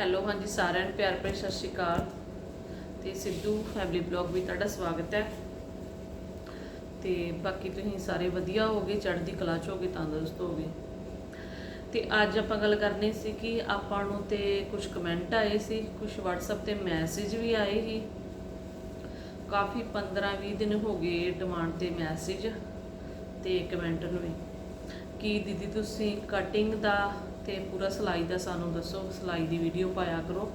Hello, ਹਾਂਜੀ, ਸਾਰਿਆਂ ਨੂੰ ਪਿਆਰ ਭਰੀ ਸਤਿ ਸ਼੍ਰੀ ਅਕਾਲ। ਤੇ ਸਿੱਧੂ ਫੈਮਿਲੀ ਬਲੌਗ ਵੀ ਤੁਹਾਡਾ ਸਵਾਗਤ ਹੈ। ਤੇ ਬਾਕੀ ਤੁਸੀਂ ਸਾਰੇ ਵਧੀਆ ਹੋਗੇ ਚੜ੍ਹਦੀ ਕਲਾ ਚ ਹੋਗੇ ਤੰਦਰੁਸਤ ਹੋਗੇ ਤੇ ਅੱਜ ਆਪਾਂ ਗੱਲ ਕਰਨੀ ਸੀ ਕਿ ਆਪਾਂ ਨੂੰ ਤੇ ਕੁਝ ਕਮੈਂਟ ਆਏ ਸੀ ਕੁਝ WhatsApp ਤੇ ਮੈਸੇਜ ਵੀ ਆਏ ਸੀ। ਕਾਫੀ 15-20 ਦਿਨ ਹੋ ਗਏ ਡਿਮਾਂਡ ਤੇ ਮੈਸੇਜ ਤੇ ਕਮੈਂਟ ਨੂੰ ਵੀ। ਕਿ ਦੀਦੀ ਤੁਸੀਂ ਕਟਿੰਗ ਦਾ ਤੇ ਪੂਰਾ ਸਿਲਾਈ ਦਾ ਸਾਨੂੰ ਦੱਸੋ, ਸਿਲਾਈ ਦੀ ਵੀਡੀਓ ਪਾਇਆ ਕਰੋ।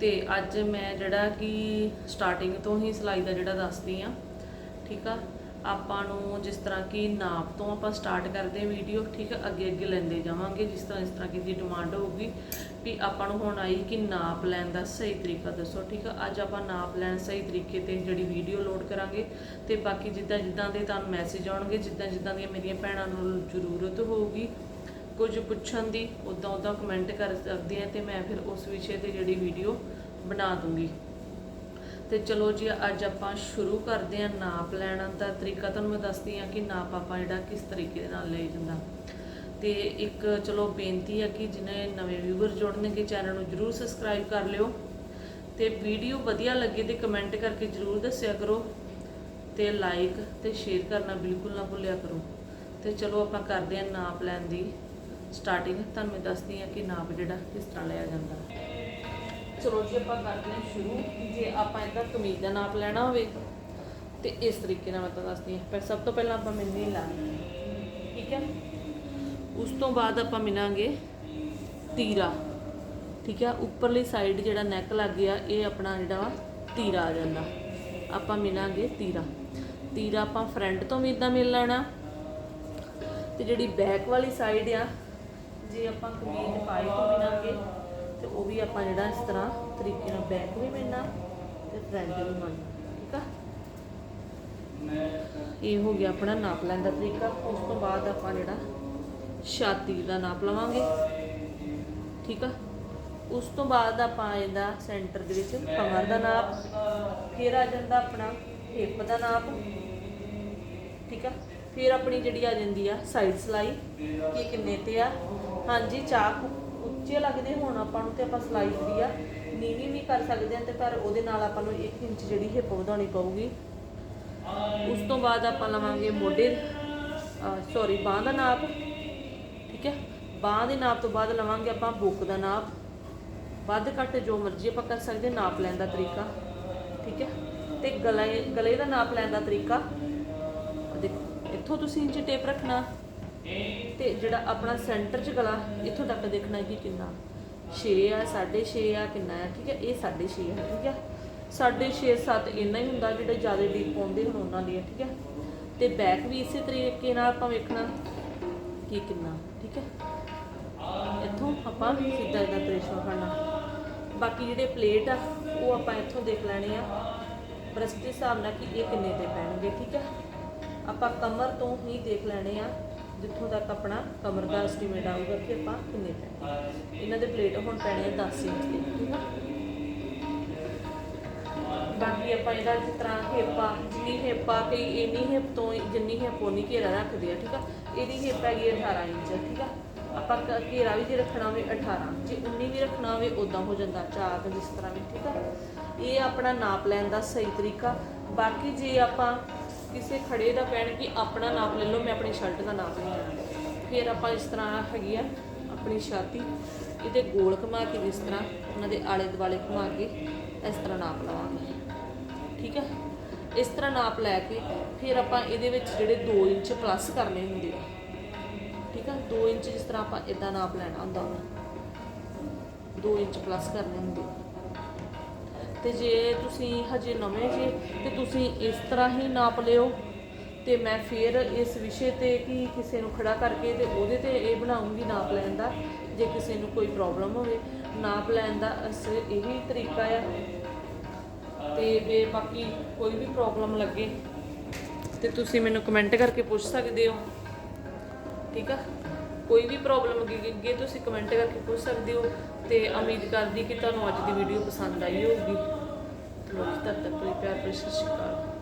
ਤੇ ਅੱਜ ਮੈਂ ਜਿਹੜਾ ਕਿ ਸਟਾਰਟਿੰਗ ਤੋਂ ਹੀ ਸਿਲਾਈ ਦਾ ਜਿਹੜਾ ਦੱਸਦੀ ਆ, ਠੀਕ ਆ? ਆਪਾਂ ਨੂੰ ਜਿਸ ਤਰ੍ਹਾਂ ਕਿ ਨਾਪ ਤੋਂ ਆਪਾਂ ਸਟਾਰਟ ਕਰਦੇ ਹਾਂ ਵੀਡੀਓ ਠੀਕ ਆ? ਅੱਗੇ ਅੱਗੇ ਲੈਂਦੇ ਜਾਵਾਂਗੇ, ਜਿਸ ਤਰ੍ਹਾਂ ਇਸ ਤਰ੍ਹਾਂ ਦੀ ਡਿਮਾਂਡ ਹੋਊਗੀ। ਵੀ ਆਪਾਂ ਨੂੰ ਹੁਣ ਆਈ ਕਿ ਨਾਪ ਲੈਣ ਦਾ ਸਹੀ ਤਰੀਕਾ ਦੱਸੋ, ਠੀਕ ਆ? ਅੱਜ ਆਪਾਂ ਨਾਪ ਲੈਣ ਸਹੀ ਤਰੀਕੇ ਤੇ ਜਿਹੜੀ ਵੀਡੀਓ ਲੋਡ ਕਰਾਂਗੇ ਤੇ ਬਾਕੀ ਜਿੱਦਾਂ ਜਿੱਦਾਂ ਦੇ ਤੁਹਾਨੂੰ ਮੈਸੇਜ ਆਉਣਗੇ, ਜਿੱਦਾਂ ਜਿੱਦਾਂ ਦੀਆਂ ਮੇਰੀਆਂ ਭੈਣਾਂ ਨੂੰ ਜ਼ਰੂਰਤ ਹੋਊਗੀ ਕੁਝ ਪੁੱਛਣ ਦੀ ਉਦਾਂ ਉਦਾਂ ਕਮੈਂਟ ਕਰ ਸਕਦੇ ਆ ਤੇ ਮੈਂ ਫਿਰ ਉਸ ਵਿਸ਼ੇ ਤੇ ਜਿਹੜੀ ਵੀਡੀਓ ਬਣਾ ਦੂੰਗੀ। ਤੇ ਚਲੋ ਜੀ, ਅੱਜ ਆਪਾਂ ਸ਼ੁਰੂ ਕਰਦੇ ਹਾਂ ਨਾਪ ਲੈਣ ਦਾ ਤਰੀਕਾ। ਤੁਹਾਨੂੰ ਮੈਂ ਦੱਸਦੀ ਹਾਂ ਕਿ ਨਾਪ ਆਪਾਂ ਜਿਹੜਾ ਕਿਸ ਤਰੀਕੇ ਦੇ ਨਾਲ ਲਿਆ ਜਾਂਦਾ। ਤੇ ਇੱਕ ਚਲੋ ਬੇਨਤੀ ਹੈ ਕਿ ਜਿਹਨੇ ਨਵੇਂ ਵਿਊਵਰ ਜੁੜਨਗੇ ਚੈਨਲ ਨੂੰ ਜਰੂਰ ਸਬਸਕ੍ਰਾਈਬ ਕਰ ਲਿਓ। ਤੇ ਵੀਡੀਓ ਵਧੀਆ ਲੱਗੇ ਤੇ ਕਮੈਂਟ ਕਰਕੇ ਜਰੂਰ ਦੱਸਿਆ ਕਰੋ। ਤੇ ਲਾਈਕ ਤੇ ਸ਼ੇਅਰ ਕਰਨਾ ਬਿਲਕੁਲ ਨਾ ਭੁੱਲਿਆ ਕਰੋ। ਤੇ ਚਲੋ ਆਪਾਂ ਕਰਦੇ ਹਾਂ ਨਾਪ ਲੈਣ ਦੀ ਸਟਾਰਟਿੰਗ ਤੁਹਾਨੂੰ ਮੈਂ ਦੱਸਦੀ ਹਾਂ ਕਿ ਨਾਪ ਜਿਹੜਾ ਕਿਸ ਤਰ੍ਹਾਂ ਲਿਆ ਜਾਂਦਾ। ਚਲੋ ਜੀ, ਆਪਾਂ ਕਰਦੇ ਹਾਂ ਸ਼ੁਰੂ। ਜੇ ਆਪਾਂ ਇਹਦਾ ਕਮੀਜ਼ ਦਾ ਨਾਪ ਲੈਣਾ ਹੋਵੇ, ਤੇ ਇਸ ਤਰੀਕੇ ਨਾਲ ਮੈਂ ਤੁਹਾਨੂੰ ਦੱਸਦੀ ਹਾਂ। ਪਰ ਸਭ ਤੋਂ ਪਹਿਲਾਂ ਆਪਾਂ ਮਿਲਣੀ ਲਾਣੀ ਠੀਕ ਹੈ? ਉਸ ਤੋਂ ਬਾਅਦ ਆਪਾਂ ਮਿਲਾਂਗੇ ਤੀਰਾ। ਠੀਕ ਹੈ? ਉੱਪਰਲੀ ਸਾਈਡ ਜਿਹੜਾ ਨੈਕ ਲੱਗ ਗਿਆ, ਇਹ ਆਪਣਾ ਜਿਹੜਾ ਵਾ ਤੀਰਾ ਆ ਜਾਂਦਾ। ਆਪਾਂ ਮਿਲਾਂਗੇ ਤੀਰਾ। ਤੀਰਾ ਆਪਾਂ ਫਰੰਟ ਤੋਂ ਵੀ ਇਦਾਂ ਮਿਲ ਲੈਣਾ। ਤੇ ਜਿਹੜੀ ਬੈਕ ਵਾਲੀ ਸਾਈਡ ਆ ਜੇ ਆਪਾਂ ਕਮੀਜ਼ ਪਾਈ ਤੋਂ ਮਿਲਾਂਗੇ ਤੇ ਉਹ ਵੀ ਆਪਾਂ ਜਿਹੜਾ ਇਸ ਤਰ੍ਹਾਂ ਤਰੀਕੇ ਨਾਲ ਬੈਕ ਵੀ ਮਿਲਣਾ ਤੇ ਫਰੰਟ ਵੀ ਮਿਲਣਾ ਠੀਕ ਆ? ਇਹ ਹੋ ਗਿਆ ਆਪਣਾ ਨਾਪ ਲੈਣ ਦਾ ਤਰੀਕਾ। ਉਸ ਤੋਂ ਬਾਅਦ ਆਪਾਂ ਜਿਹੜਾ ਛਾਤੀ ਦਾ ਨਾਪ ਲਵਾਂਗੇ, ਠੀਕ ਆ? ਉਸ ਤੋਂ ਬਾਅਦ ਆਪਾਂ ਇਹਦਾ ਸੈਂਟਰ ਦੇ ਵਿੱਚ ਕਮਰ ਦਾ ਨਾਪ, ਫਿਰ ਆ ਜਾਂਦਾ ਆਪਣਾ ਹਿੱਪ ਦਾ ਨਾਪ, ਠੀਕ ਆ? ਫਿਰ ਆਪਣੀ ਜਿਹੜੀ ਆ ਜਾਂਦੀ ਆ ਸਾਈਡ ਸਲਾਈ, ਕਿ ਕਿੰਨੇ ਤੇ ਆ? ਹਾਂਜੀ ਚਾਕ ਉੱਚੇ ਲੱਗਦੇ ਹੋਣ ਆਪਾਂ ਨੂੰ ਤੇ ਆਪਾਂ ਸਲਾਈ ਜਿਹੜੀ ਆ। ਨੀਵੀਂ ਵੀ ਕਰ ਸਕਦੇ ਆ ਤੇ ਪਰ ਉਹਦੇ ਨਾਲ ਆਪਾਂ ਨੂੰ 1 ਇੰਚ ਜਿਹੜੀ ਹਿੱਪ ਵਧਾਉਣੀ ਪਊਗੀ। ਉਸ ਤੋਂ ਬਾਅਦ ਆਪਾਂ ਲਵਾਂਗੇ ਮੋਢੇ ਸੌਰੀ ਬਾਹ ਦਾ ਨਾਪ, ਠੀਕ ਹੈ? ਬਾਹ ਦੇ ਨਾਪ ਤੋਂ ਬਾਅਦ ਲਵਾਂਗੇ ਆਪਾਂ ਬੁੱਕ ਦਾ ਨਾਪ। ਵੱਧ ਘੱਟ ਜੋ ਮਰਜ਼ੀ ਆਪਾਂ ਕਰ ਸਕਦੇ, ਨਾਪ ਲੈਣ ਦਾ ਤਰੀਕਾ, ਠੀਕ ਹੈ? ਤੇ ਗਲੇ ਗਲੇ ਦਾ ਨਾਪ ਲੈਣ ਦਾ ਤਰੀਕਾ। ਦੇਖੋ, ਇੱਥੋਂ ਤੁਸੀਂ ਇੰਚ ਟੇਪ ਰੱਖਣਾ। ਤੇ ਜਿਹੜਾ ਆਪਣਾ ਸੈਂਟਰ 'ਚ ਗਲਾ, ਇੱਥੋਂ ਤੱਕ ਦੇਖਣਾ ਕਿ ਕਿੰਨਾ 6 ਆ 6.5 ਆ, ਕਿੰਨਾ ਆ, ਠੀਕ ਹੈ ਇਹ 6.5 ਆ, ਠੀਕ ਹੈ 6.5 7 ਇੰਨਾ ਹੀ ਹੁੰਦਾ ਜਿਹੜੇ ਜ਼ਿਆਦਾ ਡੀਪ ਪਾਉਂਦੇ ਹਨ ਉਹਨਾਂ ਦੀ ਠੀਕ ਹੈ ਤੇ ਬੈਕ ਵੀ ਇਸੇ ਤਰੀਕੇ ਨਾਲ ਆਪਾਂ ਵੇਖਣਾ ਕਿ ਕਿੰਨਾ, ਠੀਕ ਹੈ ਇੱਥੋਂ ਆਪਾਂ ਸਿੱਧਾ ਇਹਦਾ ਪ੍ਰੇਸ਼ਰ ਕਰਨਾ। ਬਾਕੀ ਜਿਹੜੇ ਪਲੇਟ ਆ, ਉਹ ਆਪਾਂ ਇੱਥੋਂ ਦੇਖ ਲੈਣੇ ਆ। ਬ੍ਰਸਟ ਦੇ ਹਿਸਾਬ ਨਾਲ ਕਿ ਇਹ ਕਿੰਨੇ ਤੇ ਪੈਣਗੇ, ਠੀਕ ਹੈ ਆਪਾਂ ਕਮਰ ਤੋਂ ਹੀ ਦੇਖ ਲੈਣੇ ਆ। ਜਿੱਥੋਂ ਤੱਕ ਆਪਣਾ ਕਮਰ ਦਾ ਐਸਟੀਮੇਟ ਆਊਗਾ ਕਿ ਆਪਾਂ ਕਿੰਨੇ ਪੈਣੇ। ਇਹਨਾਂ ਦੇ ਪਲੇਟ ਹੁਣ ਪੈਣੇ ਆ 10 ਇੰਚ ਦੇ। ਠੀਕ ਆ ਬਾਕੀ ਆਪਾਂ ਇਹਦਾ ਜਿਸ ਤਰ੍ਹਾਂ ਹਿੱਪਾ ਜਿੰਨੀ ਹਿੱਪਾ ਕਈ ਇੰਨੀ ਹਿੱਪ ਤੋਂ ਜਿੰਨੀ ਹਿੱਪ ਉਨੀ ਘੇਰਾ ਰੱਖਦੇ ਆ, ਠੀਕ ਆ? ਇਹਦੀ ਹੇਪ ਹੈਗੀ 18 ਇੰਚ, ਠੀਕ ਆ? ਆਪਾਂ ਘੇਰਾ ਵੀ ਜੇ ਰੱਖਣਾ ਹੋਵੇ 18 ਜੇ 19 ਵੀ ਰੱਖਣਾ ਹੋਵੇ ਉਦਾਂ ਹੋ ਜਾਂਦਾ ਚਾਕ ਜਿਸ ਤਰ੍ਹਾਂ ਵੀ, ਠੀਕ ਆ? ਇਹ ਆਪਣਾ ਨਾਪ ਲੈਣ ਦਾ ਸਹੀ ਤਰੀਕਾ। ਬਾਕੀ ਜੇ ਆਪਾਂ ਕਿਸੇ ਖੜੇ ਦਾ ਪੈਣ ਕਿ ਆਪਣਾ ਨਾਪ ਲੈ ਲਓ, ਮੈਂ ਆਪਣੀ ਸ਼ਰਟ ਦਾ ਨਾਪ ਨਹੀਂ ਲੈਣਾ ਫਿਰ ਆਪਾਂ ਇਸ ਤਰ੍ਹਾਂ ਹੈਗੀ ਆ ਆਪਣੀ ਛਾਤੀ, ਇਹਦੇ ਗੋਲ ਘੁਮਾ ਕੇ ਇਸ ਤਰ੍ਹਾਂ, ਉਹਨਾਂ ਦੇ ਆਲੇ ਦੁਆਲੇ ਘੁਮਾ ਕੇ ਇਸ ਤਰ੍ਹਾਂ ਨਾਪ ਲਵਾਂਗੇ। ਠੀਕ ਆ? ਇਸ ਤਰ੍ਹਾਂ ਨਾਪ ਲੈ ਕੇ ਫਿਰ ਆਪਾਂ ਇਹਦੇ ਵਿੱਚ ਜਿਹੜੇ 2 ਇੰਚ ਪਲੱਸ ਕਰਨੇ ਹੁੰਦੇ ਆ। ਠੀਕ ਆ? 2 ਇੰਚ ਜਿਸ ਤਰ੍ਹਾਂ ਆਪਾਂ ਇਦਾਂ ਨਾਪ ਲੈਣਾ ਹੁੰਦਾ ਉਹਨੇ 2 ਇੰਚ ਪਲੱਸ ਕਰਨੇ ਹੁੰਦੇ ਆ। ਤੇ ਜੇ ਤੁਸੀਂ ਹਜੇ ਨਵੇਂ ਜੇ, ਤੇ ਤੁਸੀਂ ਇਸ ਤਰ੍ਹਾਂ ਹੀ ਨਾਪ ਲਿਓ। ਤੇ ਮੈਂ ਫਿਰ ਇਸ ਵਿਸ਼ੇ ਤੇ ਕਿ ਕਿਸੇ ਨੂੰ ਖੜਾ ਕਰਕੇ ਤੇ ਉਹਦੇ ਤੇ ਇਹ ਬਣਾਉਂਗੀ ਨਾਪ ਲੈਣ ਦਾ, ਜੇ ਕਿਸੇ ਨੂੰ ਕੋਈ ਪ੍ਰੋਬਲਮ ਹੋਵੇ। ਨਾਪ ਲੈਣ ਦਾ ਅਸ ਇਹੀ ਤਰੀਕਾ ਆ। ਤੇ ਜੇ ਬਾਕੀ ਕੋਈ ਵੀ ਪ੍ਰੋਬਲਮ ਲੱਗੇ, ਤੇ ਤੁਸੀਂ ਮੈਨੂੰ ਕਮੈਂਟ ਕਰਕੇ ਪੁੱਛ ਸਕਦੇ ਹੋ। ਠੀਕ ਆ? ਕੋਈ ਵੀ ਪ੍ਰੋਬਲਮ ਅੱਗੇ ਤੁਸੀਂ ਕਮੈਂਟ ਕਰਕੇ ਪੁੱਛ ਸਕਦੇ ਹੋ ਤੇ ਉਮੀਦ ਕਰਦੀ ਕਿ ਤੁਹਾਨੂੰ ਅੱਜ ਦੀ ਵੀਡੀਓ ਪਸੰਦ ਆਈ ਹੋਊਗੀ। ਚਲੋ ਤਦ ਤੱਕ ਲਈ ਪਿਆਰ ਭਰੀ ਸਤਿ ਸ਼੍ਰੀ ਅਕਾਲ।